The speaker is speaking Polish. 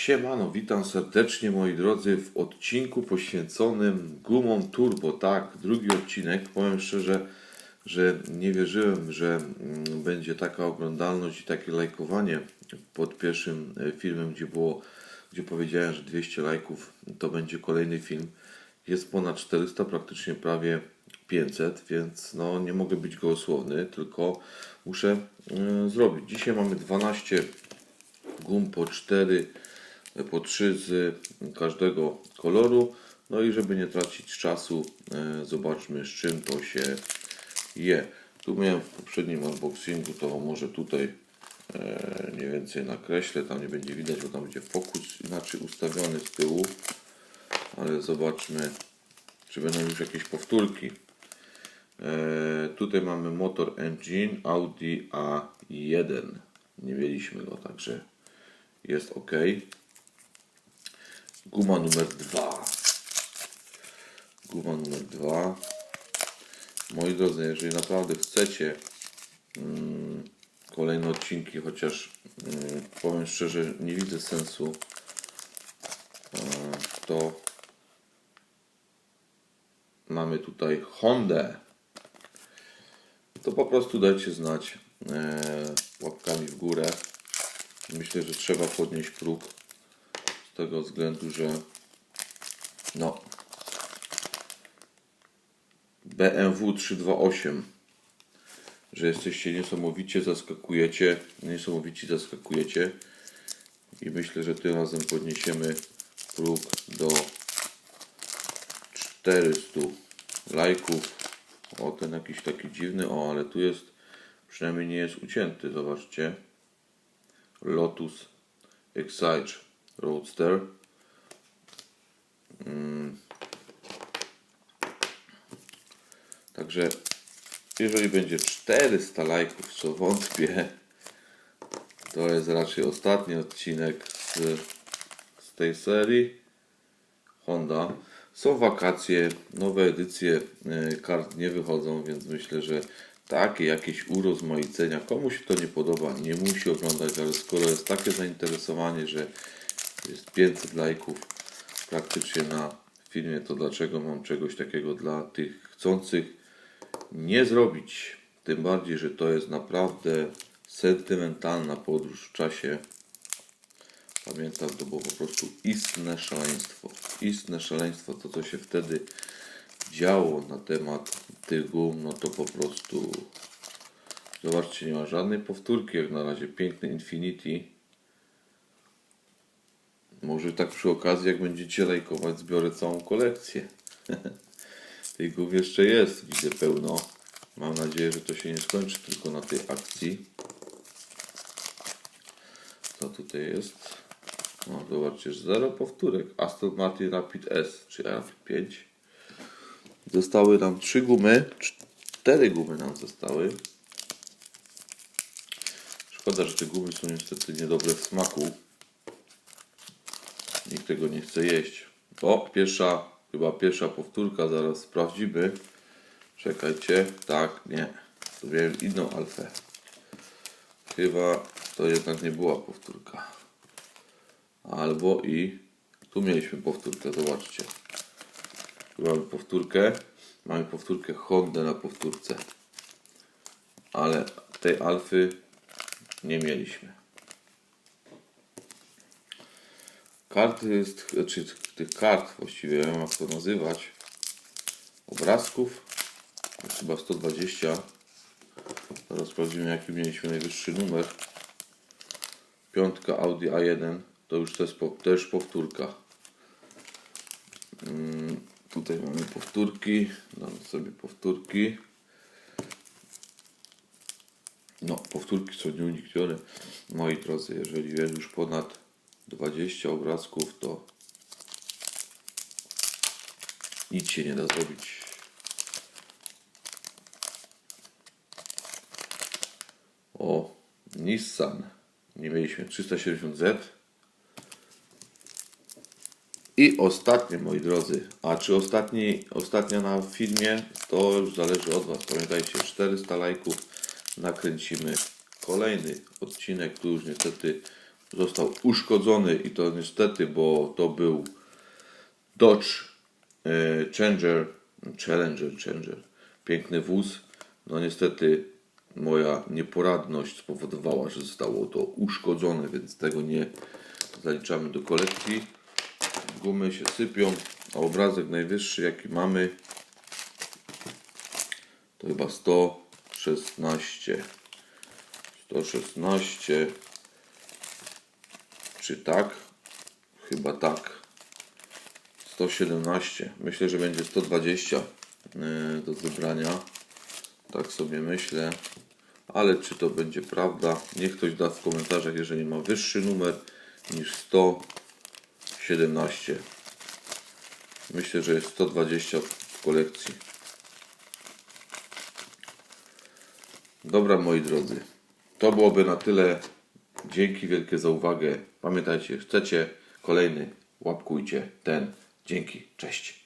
Siemano, witam serdecznie moi drodzy w odcinku poświęconym gumom turbo. Tak, drugi odcinek. Powiem szczerze, że nie wierzyłem, że mm, będzie taka oglądalność i takie lajkowanie pod pierwszym e, filmem, gdzie było, gdzie powiedziałem, że 200 lajków to będzie kolejny film. Jest ponad 400, praktycznie prawie 500, więc no nie mogę być gołosłowny, tylko muszę e, zrobić. Dzisiaj mamy 12 gum po 4, po 3 z każdego koloru. No i żeby nie tracić czasu, e, zobaczmy z czym to się je. Tu miałem w poprzednim unboxingu, to może tutaj e, mniej więcej nakreślę, tam nie będzie widać, bo tam będzie fokus inaczej ustawiony z tyłu. Ale zobaczmy, czy będą już jakieś powtórki. E, tutaj mamy motor engine Audi A1. Nie mieliśmy go, także jest ok. Guma numer 2. Guma numer 2. Moi drodzy, jeżeli naprawdę chcecie mm, kolejne odcinki, chociaż mm, powiem szczerze, nie widzę sensu, e, to mamy tutaj Hondę. To po prostu dajcie znać e, łapkami w górę. Myślę, że trzeba podnieść próg tego względu, że no BMW 328 że jesteście niesamowicie zaskakujecie niesamowicie zaskakujecie i myślę, że tym razem podniesiemy próg do 400 lajków. O ten jakiś taki dziwny o ale tu jest przynajmniej nie jest ucięty zobaczcie. Lotus Excite Roadster. Mm. Także jeżeli będzie 400 lajków, co wątpię, to jest raczej ostatni odcinek z, z tej serii. Honda. Są wakacje, nowe edycje e, kart nie wychodzą, więc myślę, że takie jakieś urozmaicenia. Komuś to nie podoba, nie musi oglądać, ale skoro jest takie zainteresowanie, że jest 500 lajków praktycznie na filmie, to dlaczego mam czegoś takiego dla tych chcących nie zrobić? Tym bardziej, że to jest naprawdę sentymentalna podróż w czasie. Pamiętam, to było po prostu istne szaleństwo. Istne szaleństwo, to co się wtedy działo na temat tych gum, no to po prostu zobaczcie, nie ma żadnej powtórki jak na razie. Piękny Infinity. Może tak przy okazji, jak będziecie lajkować, zbiorę całą kolekcję. Tych gum jeszcze jest, widzę pełno. Mam nadzieję, że to się nie skończy tylko na tej akcji. Co tutaj jest? No, zobaczcie, zero powtórek. Aston Martin Rapid S, czy Rapid 5. Zostały nam trzy gumy. Cztery gumy nam zostały. Szkoda, że te gumy są niestety niedobre w smaku. Nikt tego nie chce jeść. O, pierwsza, chyba pierwsza powtórka, zaraz sprawdzimy. Czekajcie, tak, nie. To miałem inną alfę. Chyba to jednak nie była powtórka. Albo i tu mieliśmy powtórkę, zobaczcie. Tu mamy powtórkę. Mamy powtórkę Honda na powtórce. Ale tej alfy nie mieliśmy. Karty czy tych kart właściwie, jak to nazywać. Obrazków. Jest chyba 120. Teraz sprawdzimy jaki mieliśmy najwyższy numer. Piątka Audi A1. To już po, też powtórka. Mm, tutaj mamy powtórki. Damy sobie powtórki. No, powtórki są nieuniknione. Moi drodzy, jeżeli jest już ponad 20 obrazków, to nic się nie da zrobić. O, Nissan. Nie mieliśmy 370Z. I ostatnie, moi drodzy. A czy ostatni, ostatnia na filmie, to już zależy od Was. Pamiętajcie, 400 lajków nakręcimy kolejny odcinek. Tu już niestety został uszkodzony i to niestety, bo to był Dodge e, Challenger, Challenger, Challenger, piękny wóz. No niestety moja nieporadność spowodowała, że zostało to uszkodzone, więc tego nie zaliczamy do kolekcji. Gumy się sypią, a obrazek najwyższy jaki mamy to chyba 116. 116. Czy tak? Chyba tak. 117. Myślę, że będzie 120 yy, do zebrania. Tak sobie myślę. Ale czy to będzie prawda? Niech ktoś da w komentarzach, jeżeli ma wyższy numer niż 117. Myślę, że jest 120 w kolekcji. Dobra, moi drodzy. To byłoby na tyle. Dzięki wielkie za uwagę. Pamiętajcie, chcecie kolejny, łapkujcie ten. Dzięki, cześć.